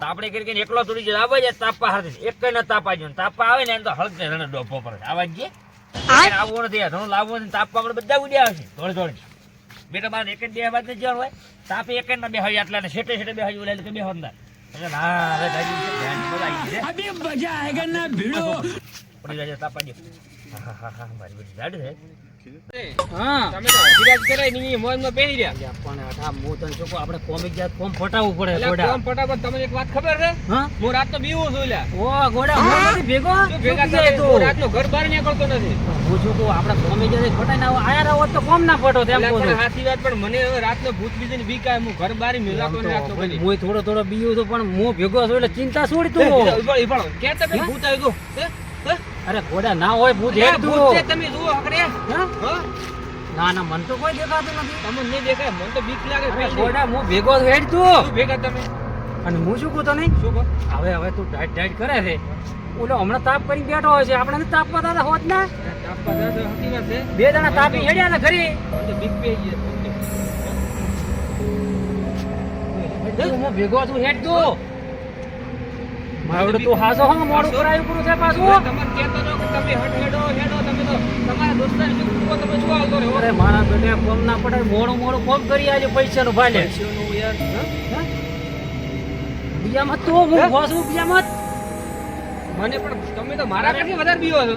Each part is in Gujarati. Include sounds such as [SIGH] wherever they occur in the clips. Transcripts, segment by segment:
તો કરી કરીને એકલો થોડી જરા આવે તાપા હારે એક કઈ ન તાપા જો તાપા આવે ને એમ તો હળક રણે ડોફો પડે આવા જે આવવું નથી ઘણું લાવવું નથી તાપવા આપણે બધા ઉડ્યા આવશે ધોળે ધોળે બેટા મારે એક બે વાત નથી જવાનું હોય તાપે એક ના બે હોય આટલા ને શેટે શેટે બે હોય ઉલાય તો બે હોય ના ભીડો પડી જાય તાપા જે ની પણ આપણે કોમિક જાત તો બીવું? તું? આપણે કોમિક જાત ફટાઈને આવો, આયા રહો તો કોમ ના ફટો તેમ કહું વાત પણ મને હવે ભૂત બીજી બીક આવે ઘર બહાર મિલાતો ને થોડો થોડો બીવું છું પણ હું ભેગો છું એટલે ચિંતા છોડી તું ઊભો કે ભૂત આવી ગયું? અરે ઘોડા ના હોય ભૂત હેડ ભૂત છે તમે જુઓ અકડે. હા? હા? ના ના મન તો કોઈ દેખાતું નથી. તમને નહીં દેખાય મને તો બીક લાગે. ગોડા હું ભેગો હેડ તું. ભેગા તમે? અને હું શું કહું નહીં શું હવે હવે તું ટાઈટ ટાઈટ કરે છે. ઓલો હમણાં તાપ કરી બેઠો હોય છે. આપણે તાપવા દાદા હોત ના? બે જણા તાપી હેડ્યા ને ઘરે. તો બીક પે ગઈ હું ભેગો છું હેડ તું. મારું તું હાસો હંગ મોડું કરાયું પૂરું છે પાછું તમે કહેતો હતો કે તમે હટ હેડો હેડો તમે તો તમારા દોસ્તાર શું કહો તમે શું આવતો રહ્યો? અરે મારા બેટા કોમ ના પડે મોડું મોડું કોમ કરી આજે પૈસા નું ભાલે. પૈસાનું યાર બીજા મત તું હું બોસું બીજા મત મને પણ તમે તો મારા કરતા વધારે બીવો છો.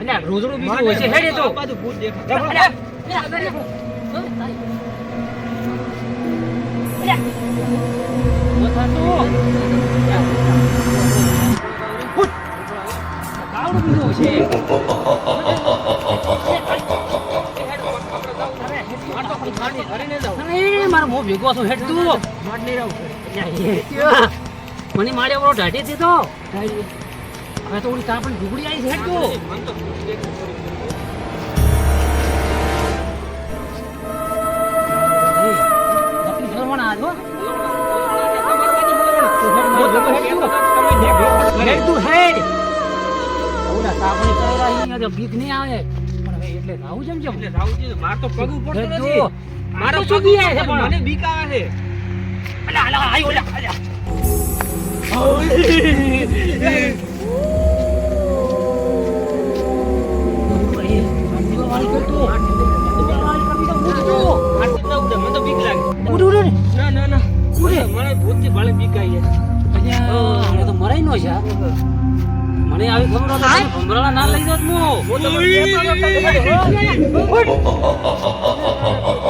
અને રોજડું બીજું હોય છે હેડે તો બાજુ ભૂત દેખાય. છે અરે, મારો ભેગો છું, હેડ તું. મને મારે ઓલો ઢાઢી દીધો હવે તો ઓલી તાપણ ઢુકડી આવી છે, હેડ તું. તો બીક નહીં આવે પણ હવે એટલે રાહુ જેમ જેમ એટલે રાવજી માર તો પગ ઉપડતો નથી મારો પગ શું બી આવે છે પણ? મને બીક આવે છે અલા, અલા, આય, ઓલા, અલા. ના મને ભૂતથી લાગે ઉડ, ઉડ, ઉડ. ના ના ના મને મને ભૂતથી બીક આવી છે તો મરાય નો છે આ. મને આવી ખબર હોત તો તને ભમરાળા ના લઈ જાત હું. [LAUGHS]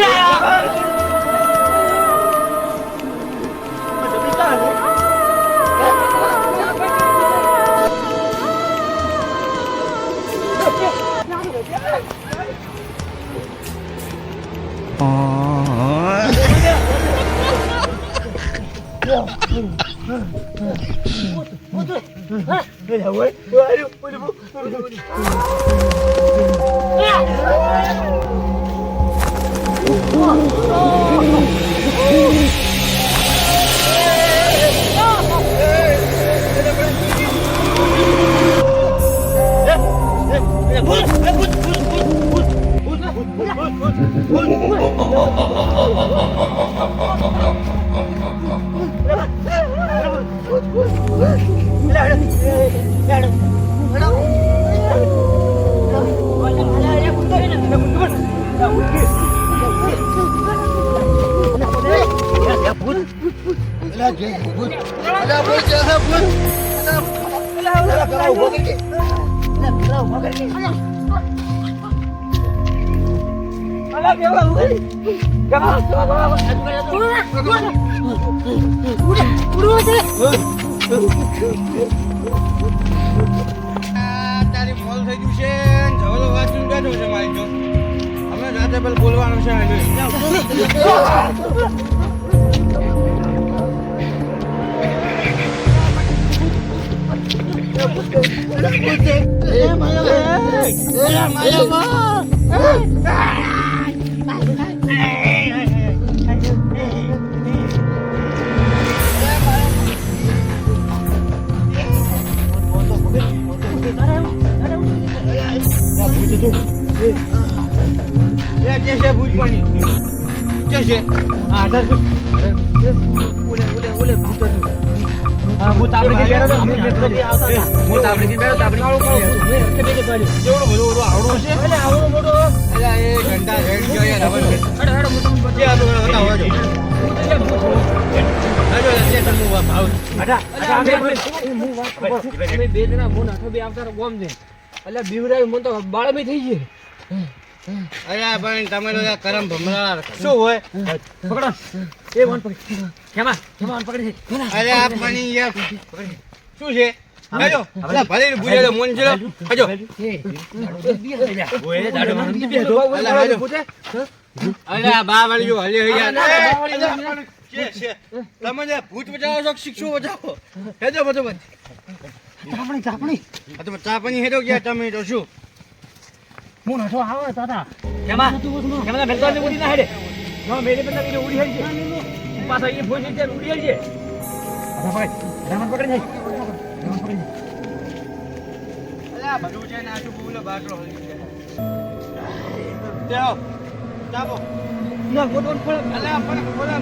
હું તમને કહેતો હતો તમે Oh, તારી મોલ થઈ ગયું છે. જવલો વાંચીને બેઠો છે મારી જો અમે રાતે પેલા બોલવાનું છે આજે. એ જે છે ભૂત પાણી જે છે આ આધાર ભૂત. ઓલે ઓલે ઓલે ભૂત હતું. હા, હું તાપડીથી બેઠો હતો. અમે એ, બેઠો હતા. હું તાપડીથી બેઠો, તાપડી. કાળું કાળું ભૂત. મેં એટલે બેઠે પાડ્યું. કેવડો બધો ઓલો છે? એટલે આવડો મોટો. જે હતું એ બતાવો. હજો. ભૂત એટલે ભૂત. હજો, જે તમને હું ભાવ. અલા, અમે બે- જણા ફોન હાથો બે આવતા ગોમ દે એટલે બીવરાય મને તો બાળમી થઈ ગઈ. અલા, પણ તમે તો કરમ ભમરા શું હોય પકડો એ વન પકડી કેમાં કેમાં વન પકડી અરે આ પાણી યાર શું છે અલા, ભલે ભૂલે તો મોન. અરે બા અલા, બા. તમે જે ભૂત બચાવો છો કે બચાવો હેજો બધું બંધ. ચાપણી ચાપણી આ તો ચા પાણી હેજો ગયા તમે તો શું હું નઠો આવે તાતા. કેમાં કેમાં બેલતો ને ઉડી ના હેડે? નો મેરે બંદા કે ઉડી હેડ છે. પાછા એ ફોન છે ઉડી હેડ છે. અરે ભાઈ રામન પકડી જાય રામન પકડી અલા બધું છે ને આ શું બોલો બાટલો હલી છે દેવો ચાપો ના ગોટોન ફળ અલા પણ બોલા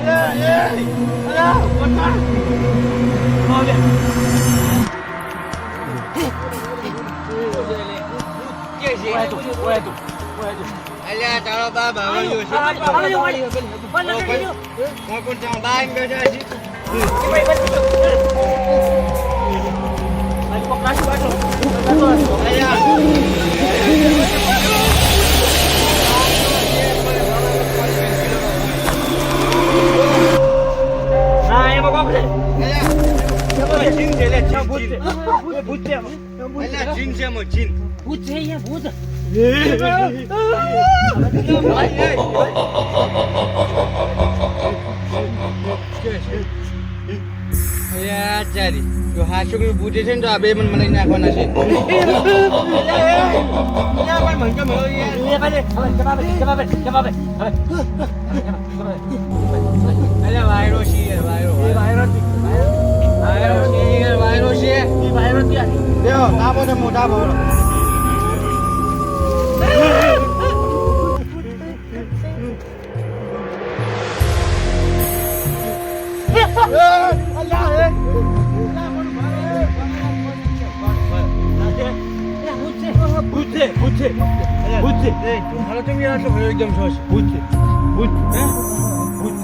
અલા એ અલા કોટા આવે એમાં જીન છે લે જીન, ભૂત અલ્યા ચારી જો હા છોકરી પૂછે છે ને તો આ બે મન મને નાખવાના છે અલ્યા વાયરો છે યાર વાયરો વાયરો છે વાયરો છે દેવો તાપો છે મોટા બોલો હાલો તમે યાર આટલો ભયો એકદમ છો ભૂત છે ભૂત હે ભૂત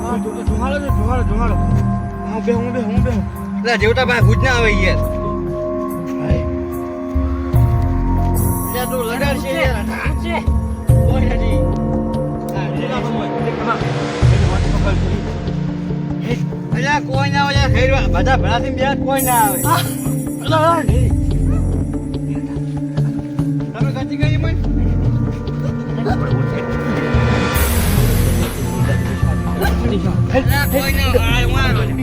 હા તો જુહાળો છે જુહાળો જુહાળો હું બે હું બે હું બે એટલે જેવટા ભાઈ ભૂજ ના આવે યાર યાર તું લગાડ છે ઓય બધા ભેળાથી બે કોઈ ના આવે તમે કચી ગઈ મન અલ્યા કોઈ ના આવે હું આ લોકો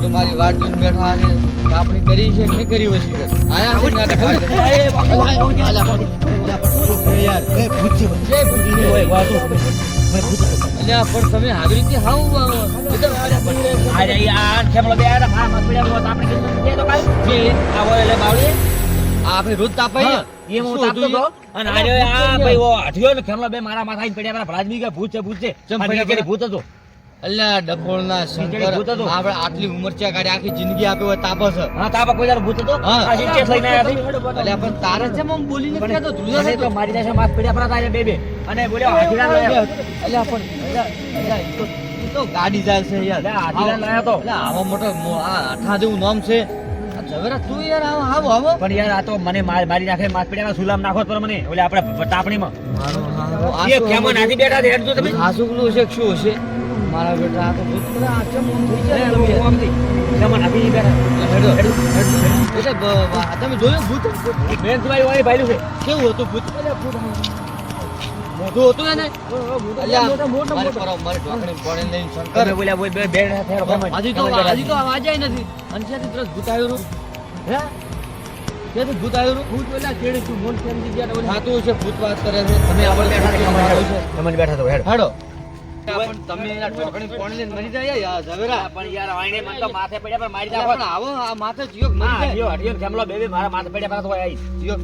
તો મારી વાત જોઈને બેઠા છે આપણી કરી છે કે કરી વસી આયા છે આવી રીતે હાવ અરે યાર મત હોત આપણે કીધું તે રોજ તાપાઈએ એ હું તાપતો તો અને આ ભાઈ ઓ હઠિયો ને બે મારા માથા પડ્યા મારા ભલાજ કે ભૂત છે ભૂત છે ભૂત હતો અલ્યા ડફોળના શંકર આપણે આટલી ઉંમર છે કાઢી આખી જિંદગી આપી હોય તાપસ. હા તાપા કોઈ દાડો ભૂત હતો? હા. શીટ લઈને આવ્યા. અલ્યા પણ તારે છે મમ બોલીને મને કહેતો ધ્રુજા છે તો મારી પાસે માથ પડ્યા પરા તારે બે બે. અને બોલ્યો હાથીલા લાયો. અલ્યા પણ તો- ગાડી જાય છે યાર. હાથીલા લાયા તો. અલ્યા, આવો મોટો આ આઠા જેવું નામ છે. ઝવેરા તું યાર આવો આવો આવો. પણ યાર આ તો મને માર- નાખે માથ પડ્યા સુલામ નાખો તો મને. ઓલે આપણે તાપણીમાં. મારો આ નાખી બેઠા છે તમે. શું હશે? મારા બેટા આ તો ભૂત આ ચમ થઈ જાય તમે? આમથી. કેમો નાખી બેઠા હેડો, હેડો, હેડો. એટલે બ- બ- તમે જોયું ભૂત? બેન તમારી વાળી ભાઈલું છે. કેવું હતું ભૂત? હતું અલ્યા, મારી પર મારી ઢોકળી પડે લઈને શંકર. બોલ્યા બોલ બે બે હજી તો હજી તો નથી. અને ત્યાંથી તરત ભૂત આવ્યું. હે? ત્યાંથી ભૂત આવ્યું ભૂત બોલ્યા. કેડી તું મોન કેમ ઓલી? ભૂત વાત કરે છે. તમે આપણે બેઠા છે. કેમો બેઠા તો હેડો. હેડો. પણ તમે એના ઢોકળી પડે લઈને મરી જાય? યાર ઝવેરા. પણ યાર વાઈને મને તો માથે પડ્યા પર મારી અલ્યા, પણ આવો આ માથે જીવક મરી જાય. હડિયો હડિયો કેમલો બે બે મારા માથે પડ્યા પર તો આઈ.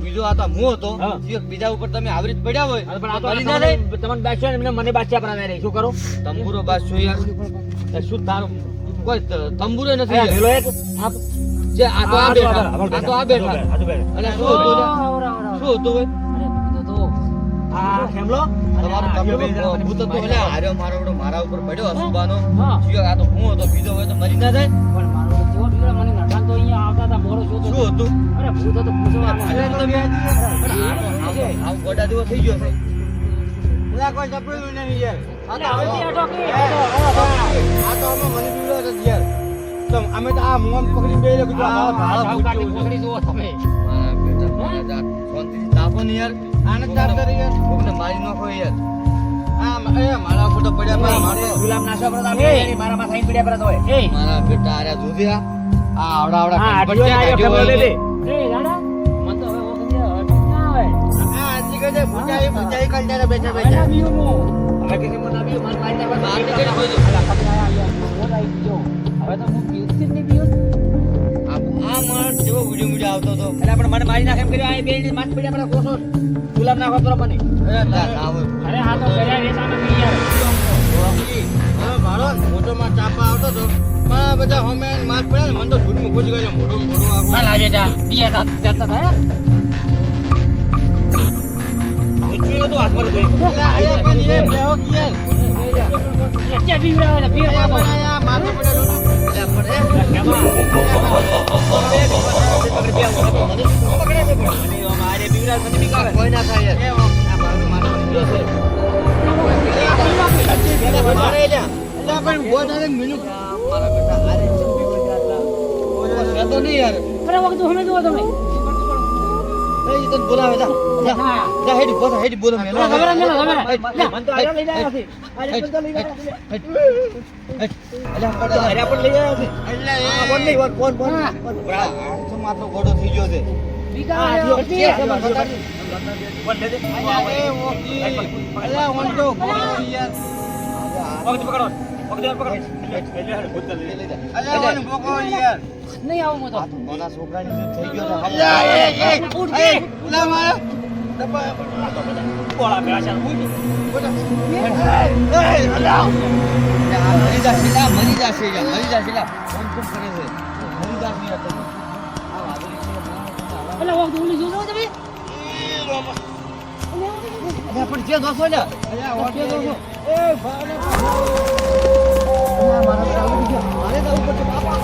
બીજો આ તો હું હતો. હા. બીજા ઉપર તમે આવી પડ્યા હોય પણ આ તો મરી ના જાય. તમને તમને એમને મને બાસ્યા આવે શું કરો? તંબુરો બાદ યાર. શું તારું? કોઈ તંબુરો નથી અરે એક જે આ તો આ આ બેઠા આ આ તો આ બેઠા આ તો બેઠા. અને શું હતું શું હતું ભાઈ આ કેમલો તમારું જણા ભૂત હાર્યો મારો મારા ઉપર પડ્યો અસુબાનો. હા. આ તો હું હતો બીજો હોય તો મરી ના જાય. પણ મારો જેવો બીજો મને નડાલ તો અહીંયા આવતા હતા શું હતું. અરે ભૂત તો પૂછવા તમે આવ- ગોડા થઈ ગયો છે. બધા કોઈ ચપડેલું નહીં યાર. આ તો હવે- આ તો અમે મને યાર. તો અમે તો આ મોમ પકડી બે લોકો આ પકડી દો તમે. મારા બેટા મારા જાત શાંતિથી તાપો ને યાર. આને તાપ કરી યાર. કોકને મારી નાખો યાર. આ મ- એ મારા પડ્યા પર મારો ગુલામ નાશો પર તમે મારા માં સાઈન પડ્યા પર તો એ. મારા બેટા આર્યા આ આવડા આવડા હા કાઢ્યો આવ્યો હોય. લે લે એ દાદા મન તો હવે ઓગળી ના આવે. આ આજી કહે છે, ભૂચાઈ ભૂચાઈ કંટાળે બેઠા બેઠા. મારી માર. હવે તો હું નહીં આ માણસ જેવો વીડિયો વીડિયો આવતો હતો. એટલે આપણે મને મારી નાખે એમ કર્યું આ બે માથ પડ્યા કોસો ગુલામ નાખો તો મને. અરે હા તો કર્યા રે સામે પી યાર. મારો મોટોમાં ચાપા આવતો હતો પણ બધા હોમે માર પડ્યા ને મને તો ધૂળમાં ઘૂસી ગયો મોટું મોટું આખું. ના લાગે જા પીયા તા જતા થાય તો હાથમાં અલ્યા, પણ એ બેહો કે યાર. ને. આ મારું માથું ગયો બોલાવે હેડી બોલો હેડી બોલો મેલો ખબર જ ખબર મન તો આયા. લઈ માથો ઘોડો થઈ ગયો છે. મરી. જશે મરી જશે મરી જાશે ના, અલા, વખત ઓલી જોજો તમે. અલ્યા, પણ જે દોસો. અલ્યા, ઓકે. જે દોસો. એ. અલ્યા, મારા ગયા. મારે જવું પડશે બાપા.